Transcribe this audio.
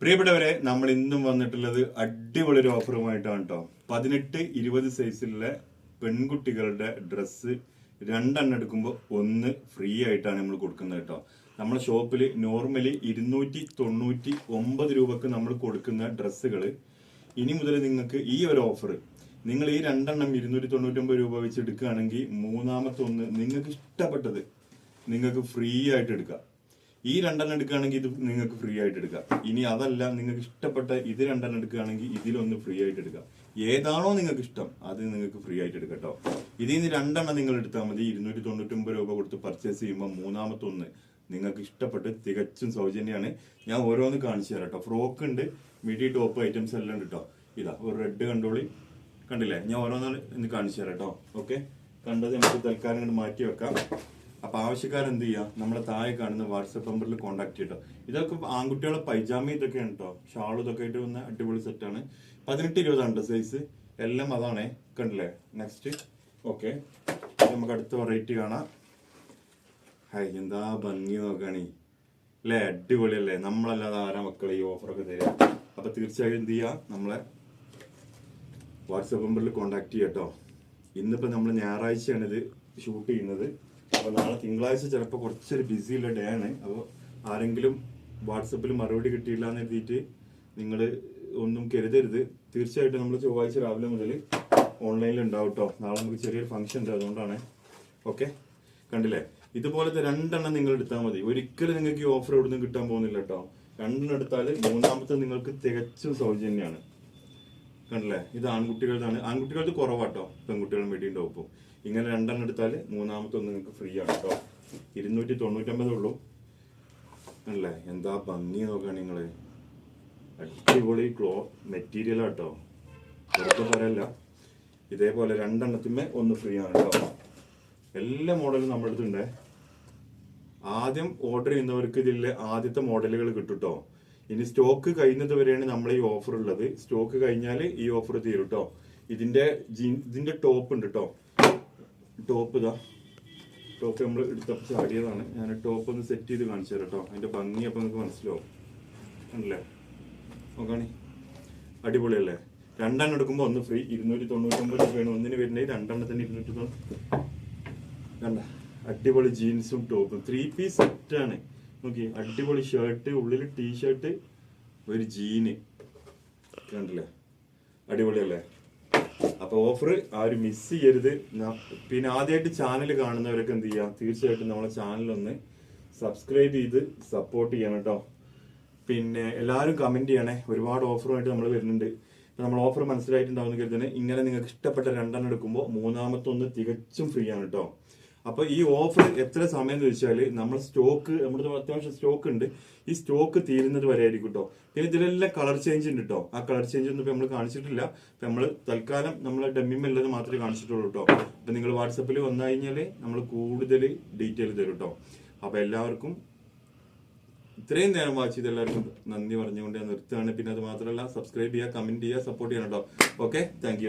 പ്രിയപ്പെട്ടവരെ നമ്മൾ ഇന്നും വന്നിട്ടുള്ളത് അടിപൊളി ഒരു ഓഫറുമായിട്ടാണ് കേട്ടോ പതിനെട്ട് ഇരുപത് സൈസിലുള്ള പെൺകുട്ടികളുടെ ഡ്രസ്സ് രണ്ടെണ്ണം എടുക്കുമ്പോൾ ഒന്ന് ഫ്രീ ആയിട്ടാണ് നമ്മൾ കൊടുക്കുന്നത് കേട്ടോ നമ്മുടെ ഷോപ്പിൽ നോർമലി ഇരുന്നൂറ്റി തൊണ്ണൂറ്റി ഒമ്പത് രൂപക്ക് നമ്മൾ കൊടുക്കുന്ന ഡ്രസ്സുകൾ. ഇനി മുതൽ നിങ്ങൾക്ക് ഈ ഒരു ഓഫർ നിങ്ങൾ ഈ രണ്ടെണ്ണം ഇരുന്നൂറ്റി തൊണ്ണൂറ്റൊമ്പത് രൂപ വെച്ച് എടുക്കുകയാണെങ്കിൽ മൂന്നാമത്തെ ഒന്ന് നിങ്ങൾക്ക് ഇഷ്ടപ്പെട്ടത് നിങ്ങൾക്ക് ഫ്രീ ആയിട്ട് എടുക്കാം. ഈ രണ്ടെണ്ണം എടുക്കുകയാണെങ്കിൽ ഇത് നിങ്ങൾക്ക് ഫ്രീ ആയിട്ട് എടുക്കാം. ഇനി അതല്ല നിങ്ങൾക്ക് ഇഷ്ടപ്പെട്ട ഇത് രണ്ടെണ്ണം എടുക്കുകയാണെങ്കിൽ ഇതിലൊന്ന് ഫ്രീ ആയിട്ട് എടുക്കാം. ഏതാണോ നിങ്ങൾക്ക് ഇഷ്ടം അത് നിങ്ങൾക്ക് ഫ്രീ ആയിട്ട് എടുക്കാം ഇതിൽ നിന്ന് രണ്ടെണ്ണം നിങ്ങൾ എടുത്താൽ മതി. ഇരുന്നൂറ്റി തൊണ്ണൂറ്റൊമ്പത് രൂപ കൊടുത്ത് പർച്ചേസ് ചെയ്യുമ്പോൾ മൂന്നാമത്തെ ഒന്ന് നിങ്ങൾക്ക് ഇഷ്ടപ്പെട്ട് തികച്ചും സൗജന്യമാണ് ഞാൻ ഓരോന്ന് കാണിച്ചു തരാം കേട്ടോ ഫ്രോക്ക് ഉണ്ട് മിഡി ടോപ്പ് ഐറ്റംസ് എല്ലാം ഉണ്ട് കേട്ടോ ഇതാ ഒരു റെഡ് കണ്ടോളി. കണ്ടില്ലേ? ഞാൻ ഓരോന്നാൾ ഇന്ന് കാണിച്ചു തരാം കേട്ടോ ഓക്കെ കണ്ടത് നമുക്ക് തൽക്കാലം ഇങ്ങോട്ട് മാറ്റി വെക്കാം. അപ്പൊ ആവശ്യക്കാർ എന്ത് ചെയ്യാം നമ്മളെ താഴെ കാണുന്ന വാട്സപ്പ് നമ്പറിൽ കോൺടാക്ട് ചെയ്യട്ടോ. ഇതൊക്കെ ആൺകുട്ടികളെ പൈജാമ ഇതൊക്കെയാണ് കേട്ടോ ഷാളും ഇതൊക്കെ ആയിട്ട് വന്ന അടിപൊളി സെറ്റാണ് പതിനെട്ട് ഇരുപതാണ് സൈസ് എല്ലാം അതാണേ. കണ്ടില്ലേ? നെക്സ്റ്റ് ഓക്കെ നമുക്ക് അടുത്ത വെറൈറ്റി കാണാം. ഹൈ എന്താ ഭംഗി നോക്കണേ. അല്ലേ അടിപൊളിയല്ലേ. നമ്മളല്ലാതെ ആരാ മക്കളെ ഈ ഓഫറൊക്കെ തരിക അപ്പൊ തീർച്ചയായും എന്ത് ചെയ്യാം? നമ്മളെ വാട്സപ്പ് നമ്പറിൽ കോൺടാക്ട് ചെയ്യാട്ടോ ഇന്നിപ്പോ നമ്മൾ ഞായറാഴ്ചയാണിത് ഷൂട്ട് ചെയ്യുന്നത്. അപ്പോൾ നാളെ തിങ്കളാഴ്ച ചിലപ്പോൾ കുറച്ചൊരു ബിസിയുള്ള ഡേ ആണ്. അപ്പോൾ ആരെങ്കിലും വാട്സപ്പിൽ മറുപടി കിട്ടിയില്ല എന്ന് എഴുതിയിട്ട് നിങ്ങൾ ഒന്നും കരുതരുത്. തീർച്ചയായിട്ടും നമ്മൾ ചൊവ്വാഴ്ച രാവിലെ മുതൽ ഓൺലൈനിൽ ഉണ്ടാവും കേട്ടോ നാളെ നമുക്ക് ചെറിയൊരു ഫംഗ്ഷൻ ഉണ്ട് അതുകൊണ്ടാണ്. ഓക്കെ കണ്ടില്ലേ? ഇതുപോലത്തെ രണ്ടെണ്ണം നിങ്ങൾ എടുത്താൽ മതി. ഒരിക്കലും നിങ്ങൾക്ക് ഈ ഓഫർ എവിടെ നിന്നും കിട്ടാൻ പോകുന്നില്ല കേട്ടോ രണ്ടെണ്ണം എടുത്താൽ മൂന്നാമത്തെ നിങ്ങൾക്ക് തികച്ചും സൗജന്യമാണ് കണ്ടില്ലേ? ഇത് ആൺകുട്ടികളുടെ ആൺകുട്ടികൾക്ക് കുറവാട്ടോ പെൺകുട്ടികളും വേണ്ടിയിട്ട് ഒപ്പം ഇങ്ങനെ രണ്ടെണ്ണം എടുത്താൽ മൂന്നാമത്തെ ഒന്ന് നിങ്ങൾക്ക് ഫ്രീ ആണ് കേട്ടോ ഇരുന്നൂറ്റി തൊണ്ണൂറ്റമ്പതേ ഉള്ളൂ. അല്ലേ എന്താ ഭംഗി നോക്കുക നിങ്ങൾ അടിപൊളി ക്ലോ മെറ്റീരിയൽ ആട്ടോ. വെറുതെ പറയല്ല. ഇതേപോലെ രണ്ടെണ്ണത്തിന്മേ ഒന്ന് ഫ്രീ ആണ് കേട്ടോ എല്ലാ മോഡലും നമ്മുടെ അടുത്തുണ്ട്. ആദ്യം ഓർഡർ ചെയ്യുന്നവർക്ക് ഇതിലെ ആദ്യത്തെ മോഡലുകൾ കിട്ടും കേട്ടോ ഇനി സ്റ്റോക്ക് കഴിയുന്നത് വരെയാണ് നമ്മൾ ഈ ഓഫർ ഉള്ളത്. സ്റ്റോക്ക് കഴിഞ്ഞാൽ ഈ ഓഫർ തീരും കേട്ടോ ഇതിന്റെ ഇതിന്റെ ടോപ്പ് ഉണ്ട് കേട്ടോ ടോപ്പ് ഇതാ. ടോപ്പ് നമ്മൾ എടുത്തപ്പോൾ ചാടിയതാണ്. ഞാൻ ടോപ്പ് ഒന്ന് സെറ്റ് ചെയ്ത് കാണിച്ചു തരാം കേട്ടോ അതിന്റെ ഭംഗി അപ്പൊ നിങ്ങൾക്ക് മനസ്സിലാവും. ഉണ്ടല്ലേ നോക്കാണി. അടിപൊളിയല്ലേ? രണ്ടെണ്ണം എടുക്കുമ്പോൾ ഒന്ന് ഫ്രീ ഇരുന്നൂറ്റി തൊണ്ണൂറ്റൊമ്പത് രൂപയാണ്. ഒന്നിന് വരുന്നത് രണ്ടെണ്ണത്തിന് ഇരുന്നൂറ്റി തൊണ്ണൂറ്റി അടിപൊളി ജീൻസും ടോപ്പും ത്രീ പീസ് സെറ്റാണ് നോക്കി അടിപൊളി ഷർട്ട് ഉള്ളിൽ ടീഷർട്ട് ഒരു ജീന് കണ്ടില്ലേ? അടിപൊളിയല്ലേ? അപ്പൊ ഓഫർ ആരും മിസ് ചെയ്യരുത്. പിന്നെ ആദ്യമായിട്ട് ചാനൽ കാണുന്നവരൊക്കെ എന്ത് ചെയ്യാം? തീർച്ചയായിട്ടും നമ്മളെ ഒന്ന് സബ്സ്ക്രൈബ് ചെയ്ത് സപ്പോർട്ട് ചെയ്യണം കേട്ടോ പിന്നെ എല്ലാവരും കമന്റ് ചെയ്യണേ. ഒരുപാട് ഓഫറുമായിട്ട് നമ്മൾ വരുന്നുണ്ട്. നമ്മൾ ഓഫർ മനസ്സിലായിട്ടുണ്ടാവുന്ന കരുതുന്നത് ഇങ്ങനെ നിങ്ങൾക്ക് ഇഷ്ടപ്പെട്ട രണ്ടെണ്ണം എടുക്കുമ്പോൾ മൂന്നാമത്തെ ഒന്ന് തികച്ചും ഫ്രീ ആണ് കേട്ടോ അപ്പൊ ഈ ഓഫർ എത്ര സമയം എന്ന് വെച്ചാൽ നമ്മൾ സ്റ്റോക്ക് നമ്മുടെ അത്യാവശ്യം സ്റ്റോക്ക് ഉണ്ട്. ഈ സ്റ്റോക്ക് തീരുന്നത് വരെ ആയിരിക്കും കേട്ടോ പിന്നെ ഇതിലെല്ലാം കളർ ചേഞ്ച് ഉണ്ട് കേട്ടോ ആ കളർ ചേഞ്ച് ഒന്നും നമ്മൾ കാണിച്ചിട്ടില്ല. നമ്മൾ തൽക്കാലം നമ്മൾ ഡെമ്മിമല്ലത് മാത്രമേ കാണിച്ചിട്ടുള്ളൂ കേട്ടോ അപ്പൊ നിങ്ങൾ വാട്സപ്പിൽ വന്നു കഴിഞ്ഞാൽ നമ്മൾ കൂടുതൽ ഡീറ്റെയിൽ തരും കേട്ടോ അപ്പൊ എല്ലാവർക്കും ഇത്രയും നേരം വാച്ച് ചെയ്ത് എല്ലാവർക്കും നന്ദി പറഞ്ഞുകൊണ്ട് ഞാൻ നിർത്തുകയാണ്. പിന്നെ അത് മാത്രമല്ല സബ്സ്ക്രൈബ് ചെയ്യുക കമന്റ് ചെയ്യുക സപ്പോർട്ട് ചെയ്യണം കേട്ടോ ഓക്കെ താങ്ക്